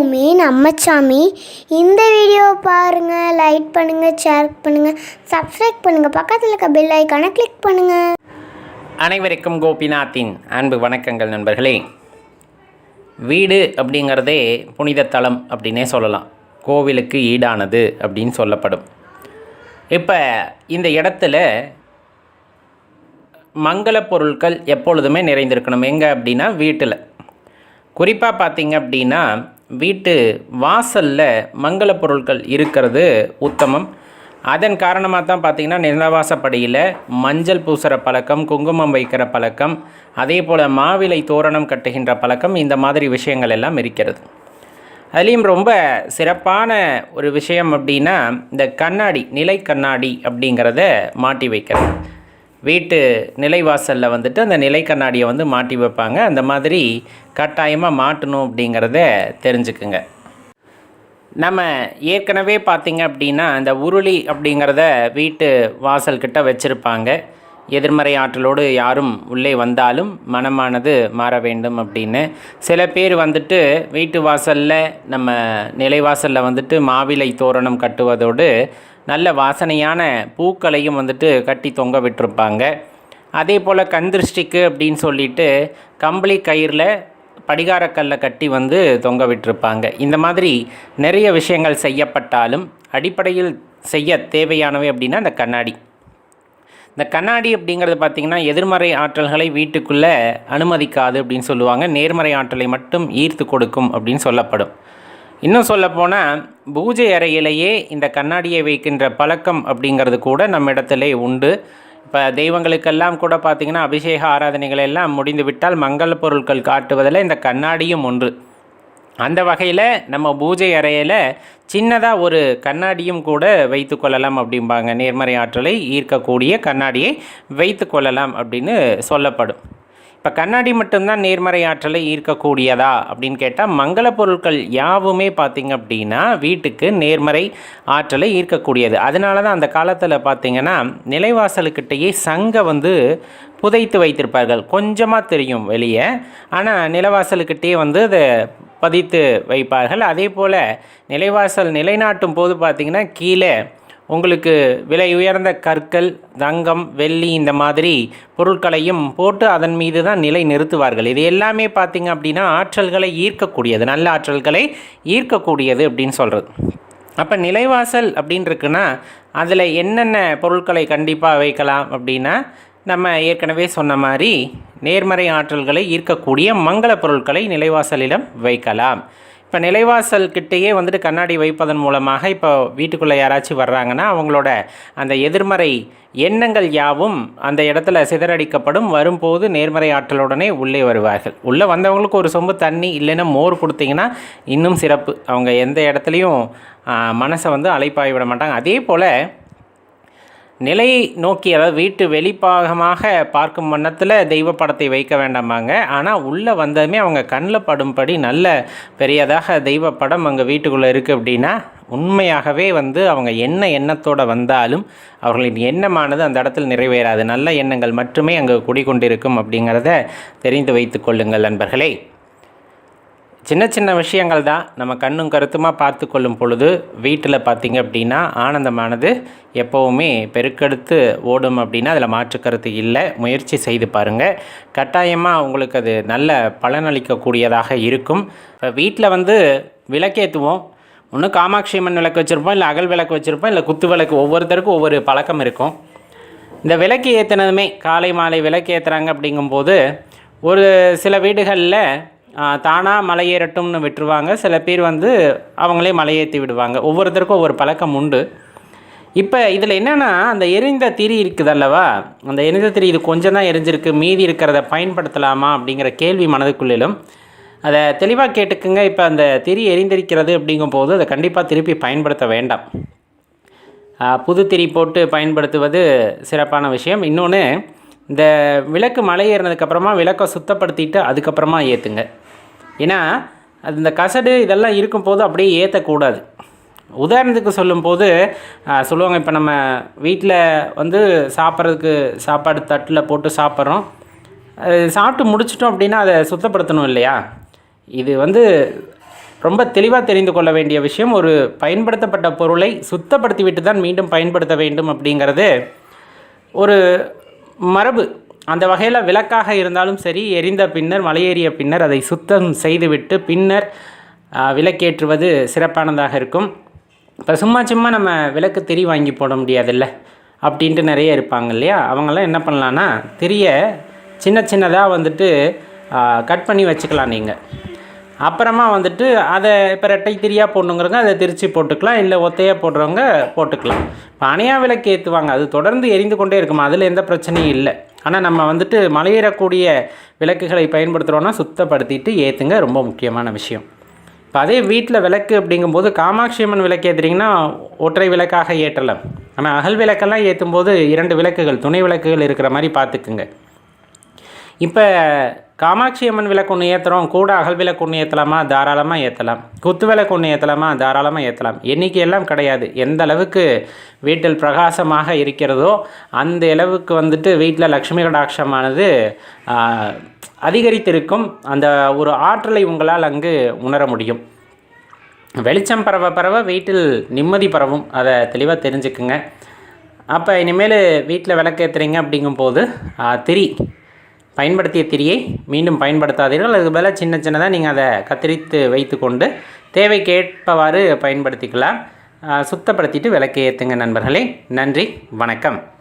எப்போவுமே நம்ம சாமி இந்த வீடியோவை பாருங்கள் லைக் பண்ணுங்கள் ஷேர் பண்ணுங்கள் சப்ஸ்கிரைப் பண்ணுங்கள் பக்கத்தில் இருக்க பெல் ஐக்கானை கிளிக் பண்ணுங்கள் அனைவருக்கும் கோபிநாத்தின் அன்பு வணக்கங்கள் நண்பர்களே. வீடு அப்படிங்கிறதே புனித தலம் அப்படின்னே சொல்லலாம். கோவிலுக்கு ஈடானது அப்படின்னு சொல்லப்படும். இப்போ இந்த இடத்துல மங்கள பொருட்கள் எப்பொழுதுமே நிறைந்திருக்கணும். எங்கே அப்படின்னா வீட்டில். குறிப்பாக பார்த்திங்க அப்படின்னா வீட்டு வாசலில் மங்கள பொருட்கள் இருக்கிறது உத்தமம். அதன் காரணமாக தான் பார்த்தீங்கன்னா நிலவாசப்படியில் மஞ்சள் பூசுகிற பழக்கம் குங்குமம் வைக்கிற பழக்கம் அதே போல் மாவிலை தோரணம் கட்டுகின்ற பழக்கம் இந்த மாதிரி விஷயங்கள் எல்லாம் இருக்கிறது. அதுலேயும் ரொம்ப சிறப்பான ஒரு விஷயம் அப்படின்னா இந்த கண்ணாடி நிலை கண்ணாடி அப்படிங்கிறத மாட்டி வைக்கிறது. வீட்டு நிலைவாசலில் வந்துட்டு அந்த நிலை கண்ணாடியை வந்து மாட்டி வைப்பாங்க. அந்த மாதிரி கட்டாயமாக மாட்டணும் அப்படிங்கிறத தெரிஞ்சுக்குங்க. நம்ம ஏற்கனவே பார்த்திங்க அப்படின்னா இந்த உருளி அப்படிங்கிறத வீட்டு வாசல்கிட்ட வச்சுருப்பாங்க. எதிர்மறை ஆற்றலோடு யாரும் உள்ளே வந்தாலும் மனமானது மாற வேண்டும் அப்படின்னு. சில பேர் வந்துட்டு வீட்டு வாசலில் நம்ம நிலைவாசலில் வந்துட்டு மாவிலை தோரணம் கட்டுவதோடு நல்ல வாசனையான பூக்களையும் வந்துட்டு கட்டி தொங்க விட்டிருப்பாங்க. அதே போல் கந்திருஷ்டிக்கு அப்படின்னு சொல்லிட்டு கம்பளி கயிறில் படிகாரக்கல்லை கட்டி வந்து தொங்க விட்டுருப்பாங்க. இந்த மாதிரி நிறைய விஷயங்கள் செய்யப்பட்டாலும் அடிப்படையில் செய்ய தேவையானவை அப்படின்னா இந்த கண்ணாடி. இந்த கண்ணாடி அப்படிங்கிறது பார்த்திங்கன்னா எதிர்மறை ஆற்றல்களை வீட்டுக்குள்ளே அனுமதிக்காது அப்படின்னு சொல்லுவாங்க. நேர்மறை ஆற்றலை மட்டும் ஈர்த்து கொடுக்கும் அப்படின்னு சொல்லப்படும். இன்னும் சொல்லப்போனால் பூஜை அறையிலேயே இந்த கண்ணாடியை வைக்கின்ற பழக்கம் அப்படிங்கிறது கூட நம்ம இடத்துல உண்டு. இப்போ தெய்வங்களுக்கெல்லாம் கூட பார்த்திங்கன்னா அபிஷேக ஆராதனைகள் எல்லாம் முடிந்துவிட்டால் மங்கள பொருட்கள் காட்டுவதில் இந்த கண்ணாடியும் ஒன்று. அந்த வகையில் நம்ம பூஜை அறையில் சின்னதாக ஒரு கண்ணாடியும் கூட வைத்து கொள்ளலாம் அப்படிம்பாங்க. நேர்மறை ஆற்றலை ஈர்க்கக்கூடிய கண்ணாடியை வைத்து கொள்ளலாம் அப்படின்னு சொல்லப்படும். இப்போ கண்ணாடி மட்டும்தான் நேர்மறை ஆற்றலை ஈர்க்கக்கூடியதா அப்படின்னு கேட்டால் மங்கள பொருட்கள் யாவுமே பார்த்திங்க அப்படின்னா வீட்டுக்கு நேர்மறை ஆற்றலை ஈர்க்கக்கூடியது. அதனால தான் அந்த காலத்தில் பார்த்திங்கன்னா நிலைவாசலுக்கிட்டேயே சங்கை வந்து புதைத்து வைத்திருப்பார்கள். கொஞ்சமாக தெரியும் வெளியே. ஆனால் நிலவாசலுக்கிட்டே வந்து அதை பதித்து வைப்பார்கள். அதே போல் நிலைவாசல் நிலைநாட்டும் போது பார்த்திங்கன்னா கீழே உங்களுக்கு விலை உயர்ந்த கற்கள் தங்கம் வெள்ளி இந்த மாதிரி பொருட்களையும் போட்டு அதன் மீது தான் நிலை நிறுத்துவார்கள். இது எல்லாமே பார்த்திங்க அப்படின்னா ஆற்றல்களை ஈர்க்கக்கூடியது. நல்ல ஆற்றல்களை ஈர்க்கக்கூடியது அப்படின்னு சொல்கிறது அப்போ நிலைவாசல் அப்படின்னு இருக்குன்னா அதில் என்னென்ன பொருட்களை கண்டிப்பாக வைக்கலாம் அப்படின்னா நம்ம ஏற்கனவே சொன்ன மாதிரி நேர்மறை ஆற்றல்களை ஈர்க்கக்கூடிய மங்கள பொருட்களை நிலைவாசலிடம் வைக்கலாம். இப்போ நிலைவாசல் கிட்டேயே வந்துட்டு கண்ணாடி வைப்பதன் மூலமாக இப்போ வீட்டுக்குள்ளே யாராச்சும் வர்றாங்கன்னா அவங்களோட அந்த எதிர்மறை எண்ணங்கள் யாவும் அந்த இடத்துல சிதறடிக்கப்படும். வரும்போது நேர்மறை ஆற்றலுடனே உள்ளே வருவார்கள். உள்ளே வந்தவங்களுக்கு ஒரு சொம்பு தண்ணி இல்லைன்னா மோர் கொடுத்தீங்கன்னா இன்னும் சிறப்பு. அவங்க எந்த இடத்துலையும் மனசை வந்து அலைப்பாய் விட மாட்டாங்க. அதே போல் நிலை நோக்கி அதாவது வீட்டு வெளிப்பாகமாக பார்க்கும் வண்ணத்தில் தெய்வ படத்தை வைக்க வேண்டாமாங்க. ஆனால் உள்ளே வந்ததுமே அவங்க கண்ணில் படும்படி நல்ல பெரியதாக தெய்வ படம் அங்கே வீட்டுக்குள்ளே இருக்குது அப்படின்னா உண்மையாகவே வந்து அவங்க என்ன எண்ணத்தோடு வந்தாலும் அவர்களின் எண்ணமானது அந்த இடத்தில் நிறைவேறாது. நல்ல எண்ணங்கள் மட்டுமே அங்கே குடிகொண்டிருக்கும் அப்படிங்கிறத தெரிந்து வைத்து கொள்ளுங்கள் நண்பர்களே. சின்ன சின்ன விஷயங்கள் தான் நம்ம கண்ணும் கருத்துமாக பார்த்து கொள்ளும் பொழுது வீட்டில் பார்த்திங்க அப்படின்னா ஆனந்தமானது எப்போவுமே பெருக்கெடுத்து ஓடும் அப்படின்னா அதில் மாற்று கருத்து இல்லை. முயற்சி செய்து பாருங்கள் கட்டாயமாக உங்களுக்கு அது நல்ல பலனளிக்கக்கூடியதாக இருக்கும். இப்போ வீட்டில் வந்து விளக்கேற்றுவோம். ஒன்று காமாட்சி அம்மன் விளக்கு வச்சுருப்போம் இல்லை அகல் விளக்கு வச்சுருப்போம் இல்லை குத்து விளக்கு ஒவ்வொருத்தருக்கும் ஒவ்வொரு பழக்கம் இருக்கும். இந்த விளக்கு ஏற்றினதுமே காலை மாலை விளக்கு ஏற்றுறாங்க அப்படிங்கும்போது ஒரு சில வீடுகளில் தானாக மலையேறட்டும்னு விட்டுருவாங்க. சில பேர் வந்து அவங்களே மலையேற்றி விடுவாங்க. ஒவ்வொருத்தருக்கும் ஒவ்வொரு பழக்கம் உண்டு. இப்போ இதில் என்னென்னா அந்த எரிந்த திரி இருக்குது அல்லவா? அந்த எரிந்த திரி இது கொஞ்சம் தான் எரிஞ்சிருக்கு. மீதி இருக்கிறத பயன்படுத்தலாமா அப்படிங்கிற கேள்வி மனதுக்குள்ளிலும். அதை தெளிவாக கேட்டுக்குங்க. இப்போ அந்த திரி எரிந்திருக்கிறது அப்படிங்கும்போது அதை கண்டிப்பாக திருப்பி பயன்படுத்த வேண்டாம். புது திரி போட்டு பயன்படுத்துவது சிறப்பான விஷயம். இன்னொன்று இந்த விளக்கு மலை ஏறினதுக்கப்புறமா விளக்கை சுத்தப்படுத்திட்டு அதுக்கப்புறமா ஏற்றுங்க ஏன்னா அது இந்த கசடு இதெல்லாம் இருக்கும்போது அப்படியே ஏற்றக்கூடாது உதாரணத்துக்கு சொல்லும்போது சொல்லுவாங்க இப்போ நம்ம வீட்டில் வந்து சாப்பிட்றதுக்கு சாப்பாடு தட்டில் போட்டு சாப்பிட்றோம். சாப்பிட்டு முடிச்சிட்டோம் அப்படின்னா அதை சுத்தப்படுத்தணும் இல்லையா? இது வந்து ரொம்ப தெளிவாக தெரிந்து கொள்ள வேண்டிய விஷயம். ஒரு பயன்படுத்தப்பட்ட பொருளை சுத்தப்படுத்திவிட்டு தான் மீண்டும் பயன்படுத்த வேண்டும் அப்படிங்கிறது ஒரு மரபு. அந்த வகையில் விளக்காக இருந்தாலும் சரி எரிந்த பின்னர் மலையேறிய பின்னர் அதை சுத்தம் செய்துவிட்டு பின்னர் விளக்கேற்றுவது சிறப்பானதாக இருக்கும். இப்போ சும்மா சும்மா நம்ம விளக்கு திரி வாங்கி போட முடியாதுல்ல? அப்படின்ட்டு நிறைய இருப்பாங்க இல்லையா? அவங்கெல்லாம் என்ன பண்ணலான்னா திரியை சின்ன சின்னதாக வந்துட்டு கட் பண்ணி வச்சுக்கலாம் நீங்கள் அப்புறமா வந்துட்டு அதை இப்போ ரெட்டை திரியாக போடணுங்கிறவங்க அதை திரிச்சு போட்டுக்கலாம் இல்லை ஒத்தையாக போடுறவங்க போட்டுக்கலாம். இப்போ விளக்கு ஏற்றுவாங்க அது தொடர்ந்து எரிந்து கொண்டே இருக்குமா. அதில் எந்த பிரச்சனையும் இல்லை. ஆனால் நம்ம வந்துட்டு மலையேறக்கூடிய விளக்குகளை பயன்படுத்துகிறோன்னா சுத்தப்படுத்திட்டு ஏற்றுங்க ரொம்ப முக்கியமான விஷயம். இப்போ அதே வீட்டில் விளக்கு அப்படிங்கும்போது காமாட்சி அம்மன் விளக்கு ஏற்றுறீங்கன்னா ஒற்றை விளக்காக ஏற்றலாம். ஆனால் அகல் விளக்கெல்லாம் ஏற்றும் போது இரண்டு விளக்குகள் துணை விளக்குகள் இருக்கிற மாதிரி பார்த்துக்குங்க இப்போ காமாட்சி அம்மன் விளக்கு ஒன்று ஏற்றுறோம் கூட அகல் விளக்கு ஒன்று ஏற்றலாமா தாராளமாக ஏற்றலாம் குத்து விளக்கு ஒன்று ஏற்றலாமா தாராளமாக ஏற்றலாம் எண்ணிக்கையெல்லாம் கிடையாது. எந்த அளவுக்கு வீட்டில் பிரகாசமாக இருக்கிறதோ அந்த அளவுக்கு வந்துட்டு வீட்டில் லக்ஷ்மி கடாட்சமானது அதிகரித்திருக்கும். அந்த ஒரு ஆற்றலை உங்களால் அங்கு உணர முடியும். வெளிச்சம் பரவ பரவ வீட்டில் நிம்மதி பரவும். அதை தெளிவாக தெரிஞ்சுக்குங்க. அப்போ இனிமேல் வீட்டில் விளக்கேற்றுறீங்க அப்படிங்கும்போது திரி. பயன்படுத்திய திரியை மீண்டும் பயன்படுத்தாதீர்கள். அதுக்கு மேலே சின்ன சின்னதாக நீங்கள் அதை கத்தரித்து வைத்துக்கொண்டு தேவைக்கேற்பவாறு பயன்படுத்திக்கலாம். சுத்தப்படுத்திட்டு விளக்கு ஏற்றுங்க நண்பர்களே. நன்றி. வணக்கம்.